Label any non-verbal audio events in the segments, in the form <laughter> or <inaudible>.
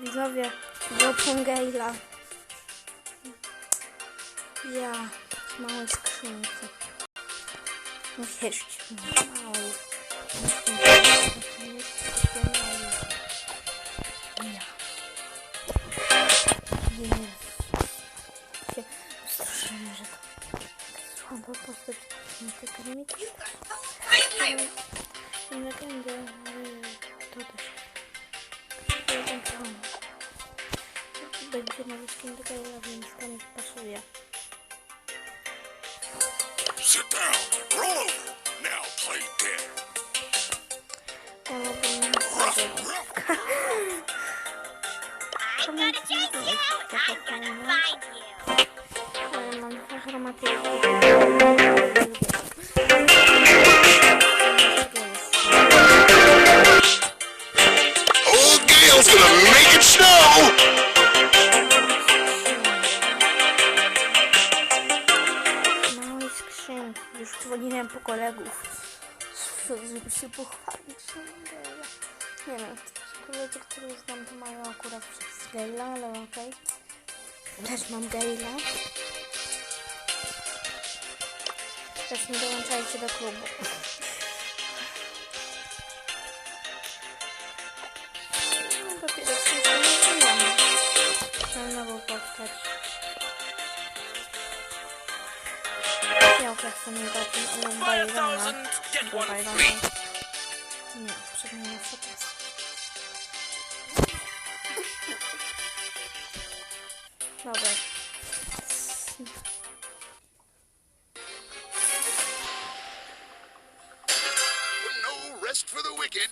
widzowie Doppelgaila. Ja z małej skrzynki. No wierzcie mi, mały. Strasznie, że to słaba postać. Nie tylko nie down. No rest for the wicked.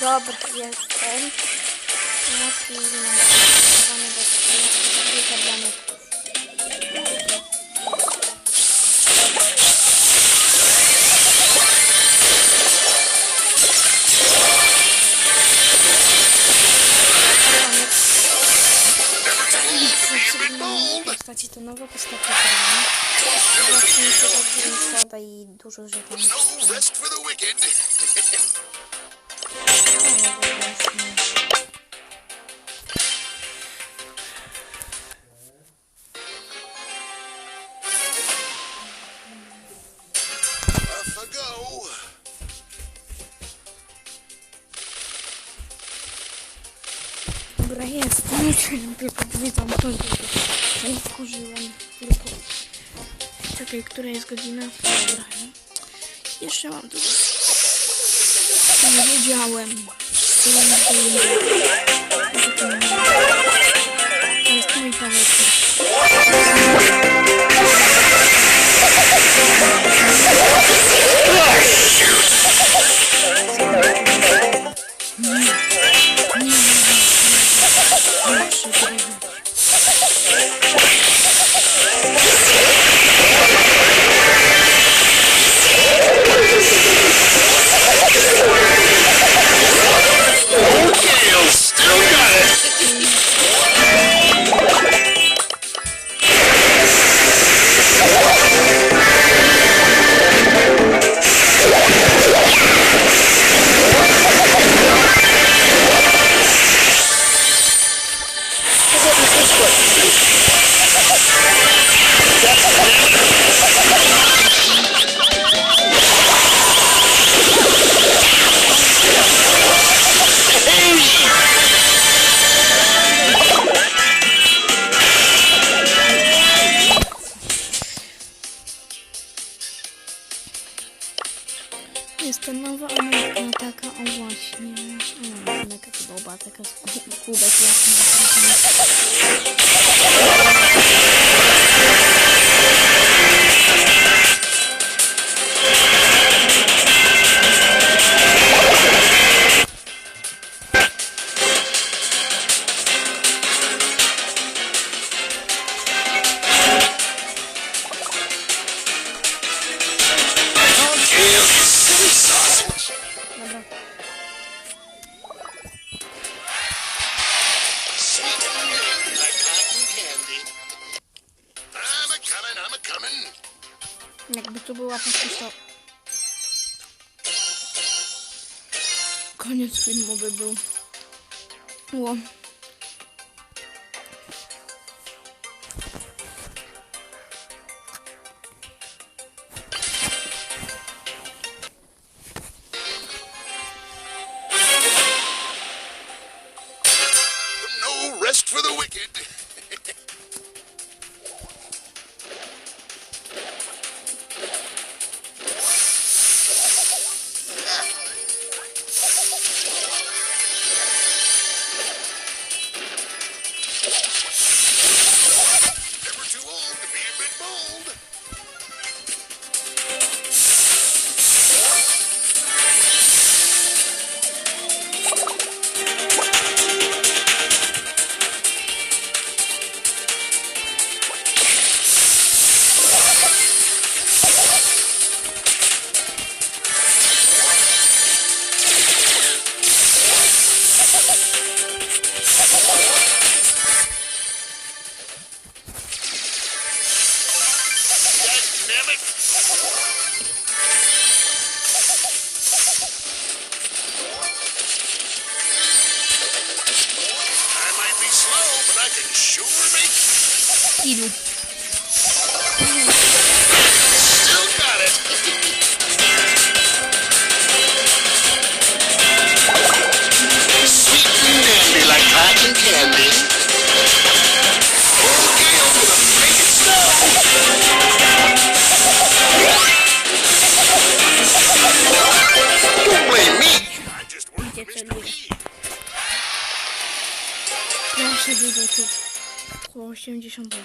Dobra, jest. niestety gramy. Właśnie mi się dobrze nie siada i dużo rzeczy nie Dobra, jest, nie wiem, tylko widzę, to jest. Czekaj, która jest godzina? Dobra. Jeszcze mam dużo. Nie wiedziałem. Teraz tu. jest ta nowa ameryka, taka, o właśnie. O, jaka to boba, taka z kubek jasna. Koniec filmu by był. Ło.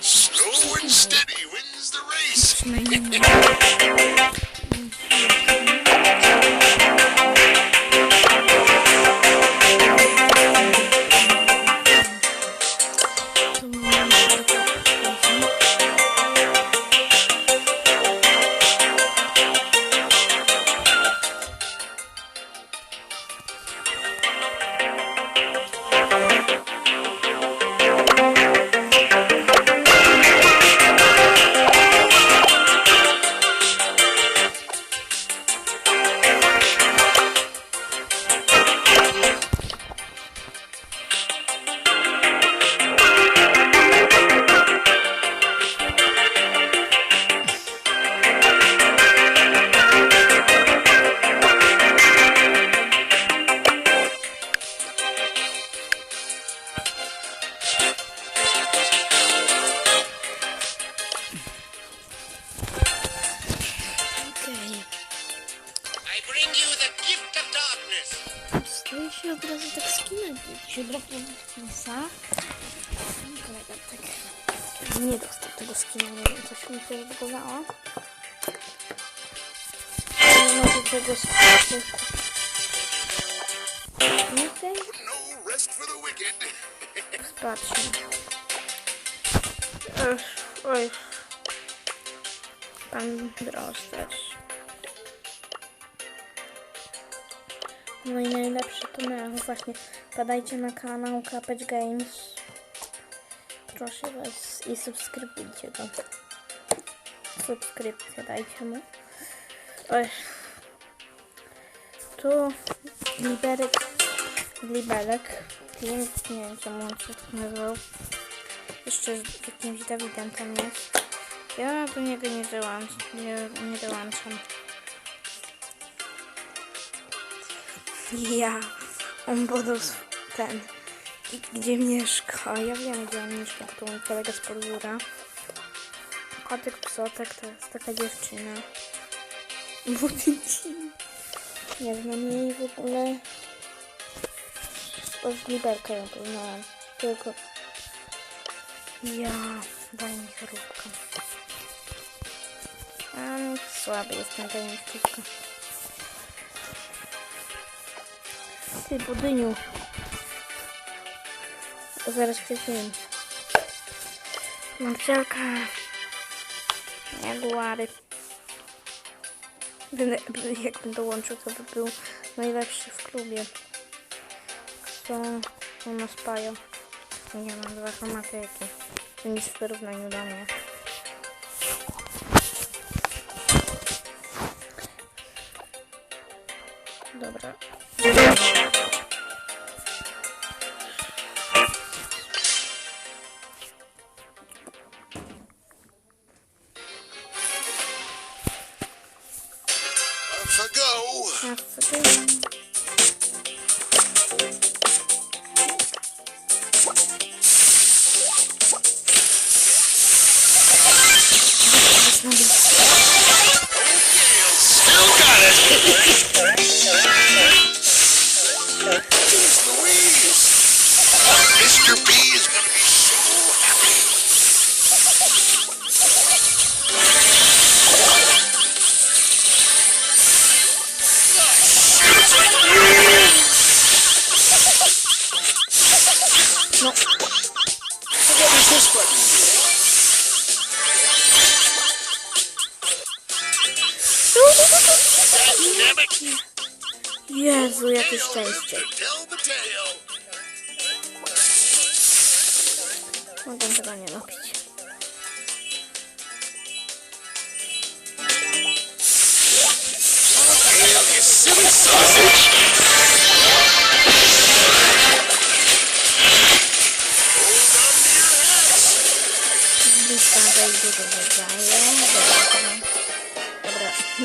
Slow and steady wins the race. <laughs> No i najlepsze to na właśnie. Padajcie na kanał Capage Games. Proszę was i subskrybujcie go. Subskrypcję dajcie mu. Oj. Tu Liberek. Libelek. Team, nie wiem czemu on się nazywał. Jeszcze z jakimś Dawidem tam jest. Ja do niego nie dołączam. Nie, nie dołączam. Ja. On podrósł ten. Gdzie mieszka? Ja wiem gdzie on mieszka, bo to mój kolega z podwórka. Kotek psotek to jest taka dziewczyna. Budyci. Nie znam jej w ogóle. Od Liberka ją poznałam. Tylko... Ja... Daj mi chorobkę. Słaby jestem, mi chorobkę. Ty, budyniu. Zaraz przejdziemy. Marcelka. Jaguary. Jakbym dołączył, to by był najlepszy w klubie. Co u nas pają. Ja mam dwa chromatyki. To nic w porównaniu do mnie. Dobra.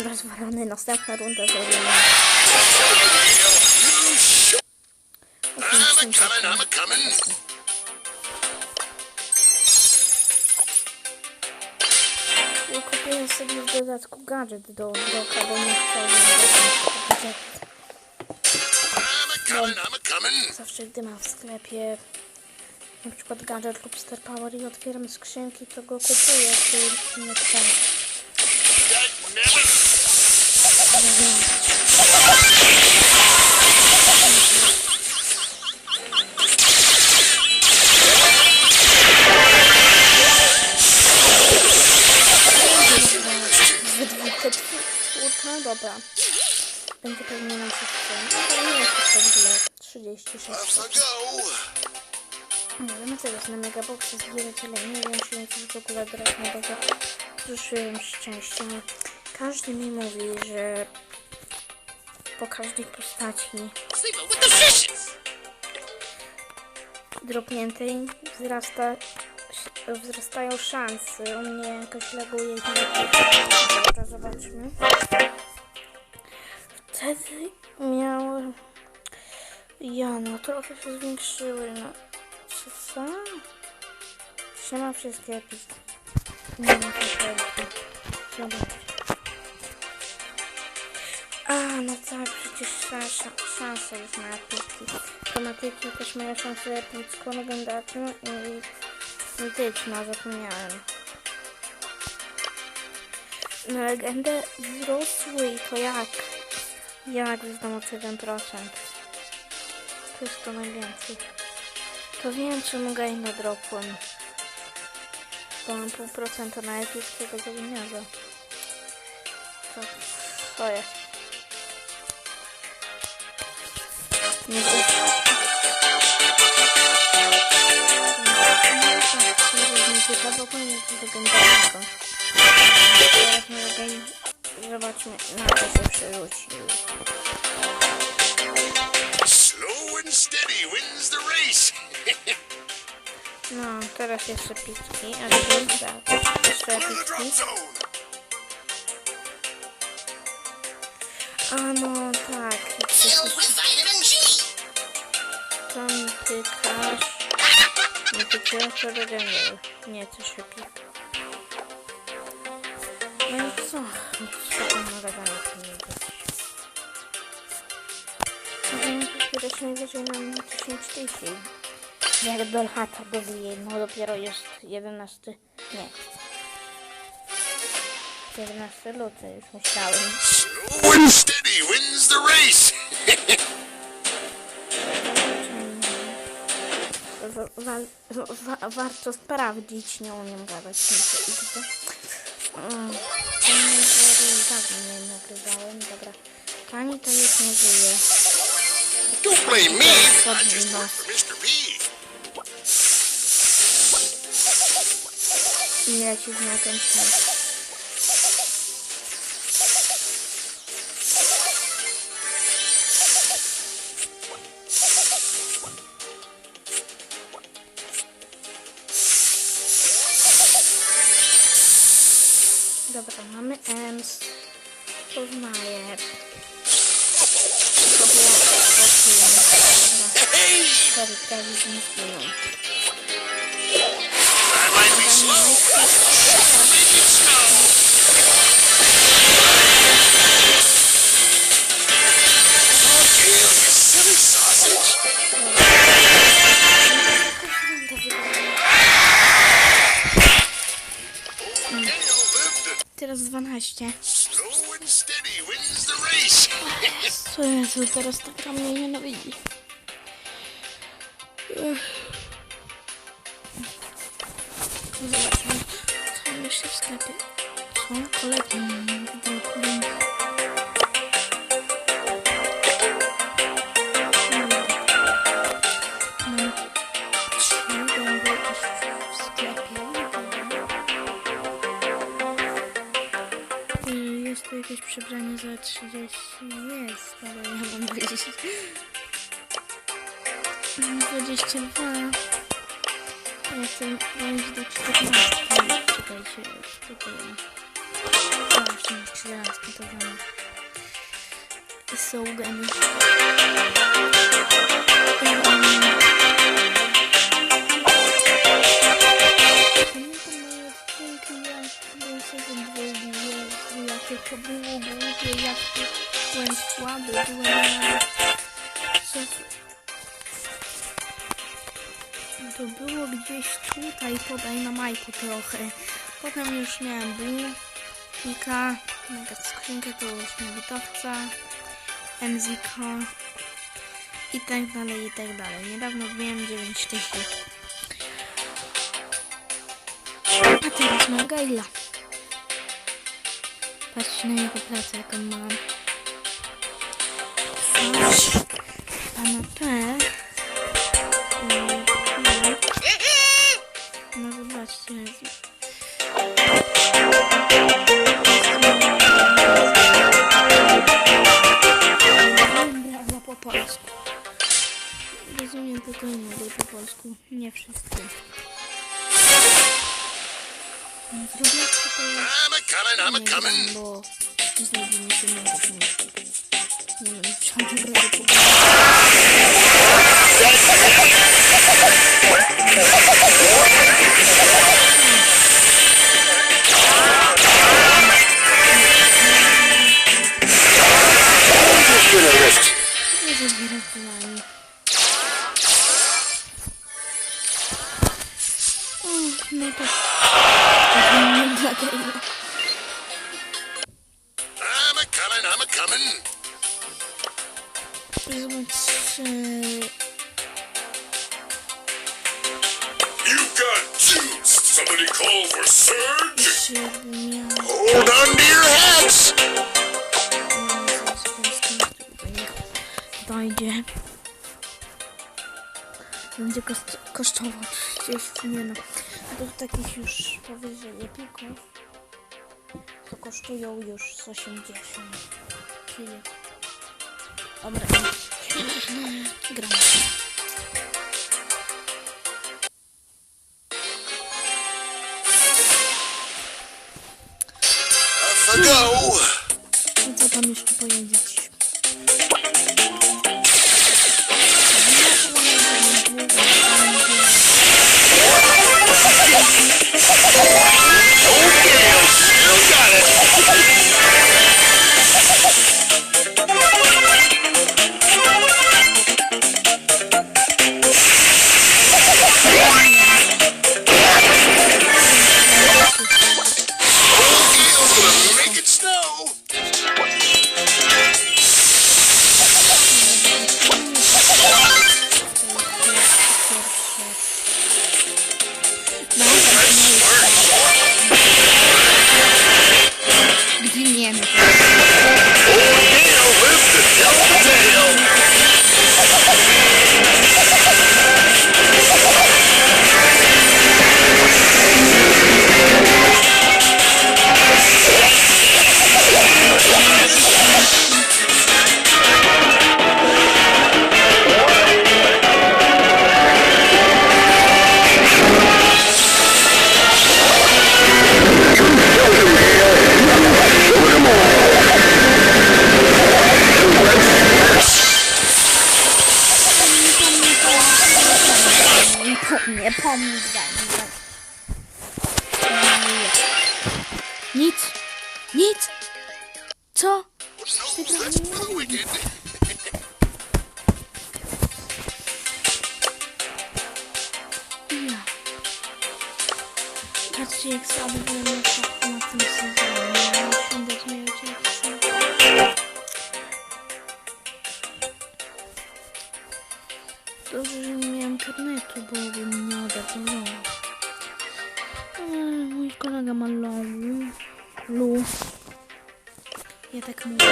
Rozwalony. Następna runda zrobimy. Kupiłem sobie w dodatku gadżet do doka, bo nie I'm a coming, I'm a coming. Zawsze gdy mam w sklepie na przykład gadżet lub Star Power i otwieram skrzynki, to go kupuję, czy nie Na Megaboxy zbierać, ale nie wiem, czy coś w ogóle drobnego ruszyłem szczęściem. Każdy mi mówi, że po każdej postaci dropniętej wzrasta, wzrastają szanse. U mnie jakoś laguje i zobaczmy. Wtedy miałem... Ja, no trochę się zwiększyły, no. Co? Siema wszystkie epiki. Nie ma. Zobacz. A, no tak, przecież szansa, szansa jest na epiki. Tematyki też mają szansę epicką, legendarną i mityczną, zapomniałem. Na legendę wzrosły i to jak? Jak znam o 7%? To jest to najwięcej. To wiem, czemu gejna dropłem. Bo mam pół procenta na epickiego zawiniarza. To, jest. Nie wiem. Nie ciekawe, bo nie jest legendarnego. Teraz legend... Zobaczmy, na co się przerzucił. Wins the race. <laughs> No, teraz jeszcze pitki, a czyli tak, jeszcze pitki. A no tak, mi tykasz. Nie tykasz, to legendy. Nie, to się pika. No i co? Co tam mogę dalej popierać najwyżej na 10 tysięcy. Jak do lata dowiję, no dopiero jest 11, nie. 11 luty już myślałem. Slow and steady wins the race. Wa- wa- wa- warto sprawdzić, nie umiem gadać. to. Mm, to nie, dawno nie nagrywałem, dobra. Pani to już nie żyje. Don't blame me. I just work for Mr. B. I leci na ten. 12. slow and steady wins the race. Co Jezu, teraz ta gra mnie nienawidzi. Zobaczmy, co jeszcze w sklepie. Co? Kolejki. Jakieś przebranie za 30? Jest, ale ja mam 20. Mm, 22. Ja chcę wejść do 14. Czekajcie, tutaj. Właśnie już 14 to wiem. Są geny. Pamiętam to było głupie, jak byłem słaby, byłem na... To było gdzieś tutaj, podaj na majku trochę. Potem już miałem Bullika, mega skrzynkę, to już Mowitowca, MZK i tak dalej, i tak dalej. Niedawno wbiłem 9 tysięcy. A teraz mam Gaila. Patrzcie na jego pracę, jaką mam. Zobaczcie... Somebody call for surge. Hold on to your hats. dojdzie. Będzie kosztował 30 nie no. Do takich już powyżej epików to kosztują już z 80. Czyli... Dobra. I co tam jeszcze powiedzieć? Internetu, bo bym nie odebrał. Mój kolega ma low. Lu. Ja tak mówię.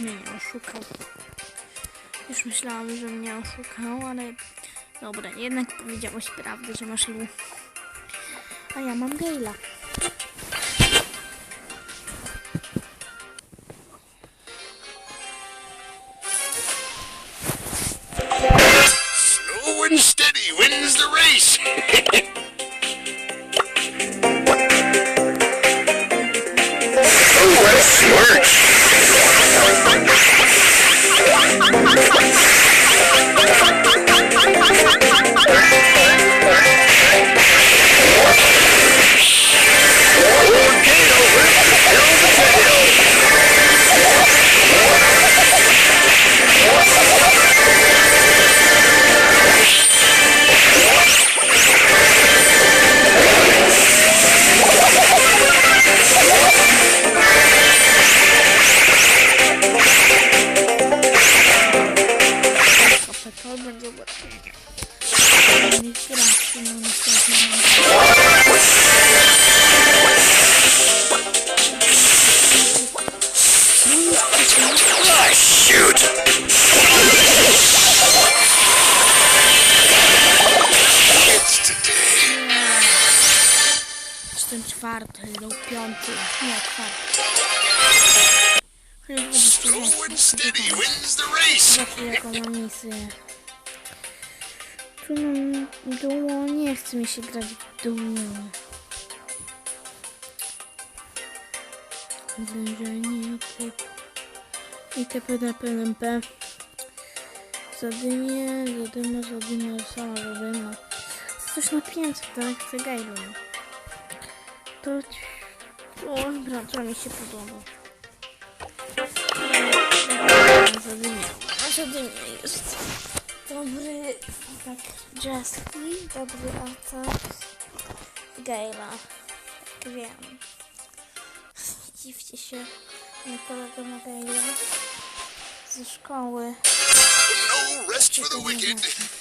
Nie, nie oszukał. Już myślałam, że mnie oszukał, ale dobra, jednak powiedziałeś prawdę, że masz lu. A ja mam Gale'a. Steady wins the race. Misję. Tu mam duo, nie chce mi się grać w duo. Zwężenie, typ. I TP PNP. Zadymię, zadyma, zadyma, sama zadyma. Coś na 500, tak? Chcę gajlą. To... O, to mi się podoba. Zadymię. A zadymię jest. Dobry, tak, Jesky, dobry atak. Gejla, tak wiem. Dziwcie się, mój kolega ma Gejla ze szkoły. No rest for the wicked.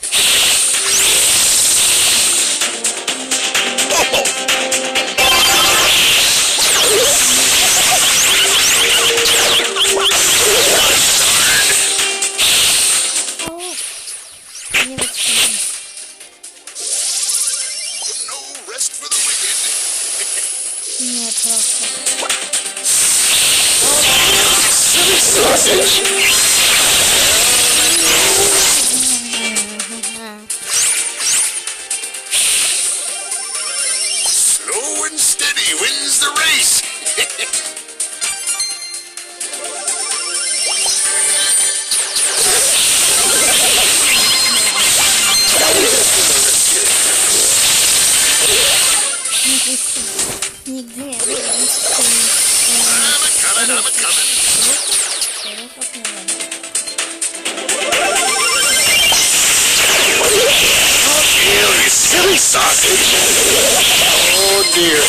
You silly sausage! Oh dear.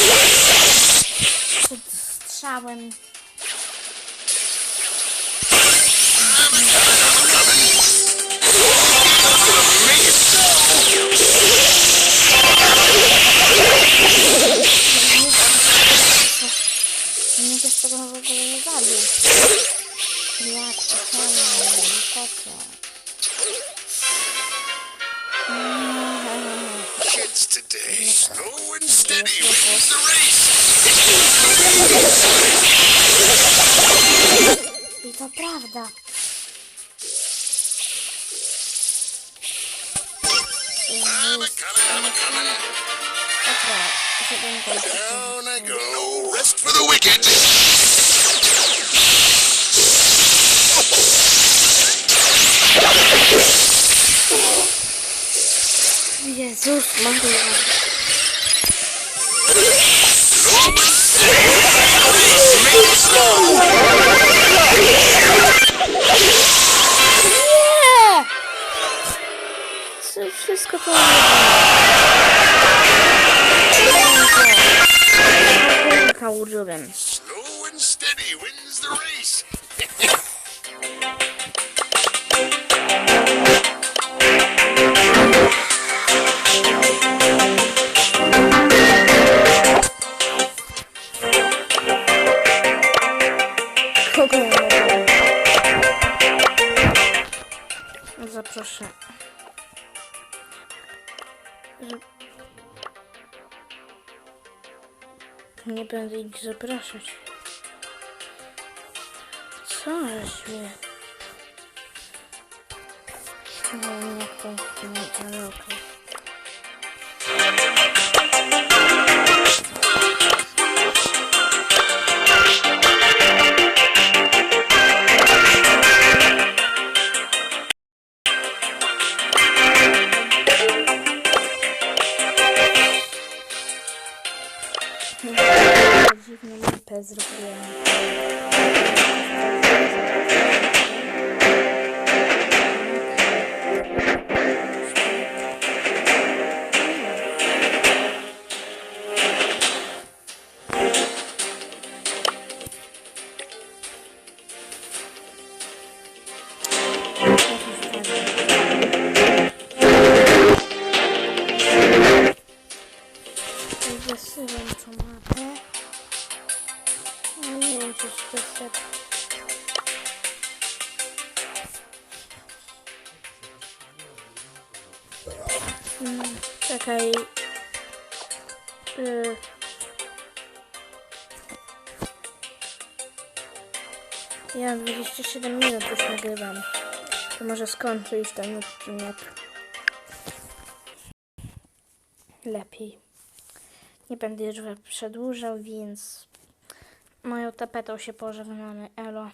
I to prawda. Down I go. No rest for the wicked. Jezus Maria. Co wszystko to Kurka użyłem. Zaproszę. Że- Nie będę ich zapraszać. Co mnie? No nie to, nie, ale okej. Dziwną Ezra Pound. 27 minut już nagrywam. To może skończę już ten odcinek. Lepiej. Nie będę już przedłużał, więc moją tapetą się pożegnamy. Elo.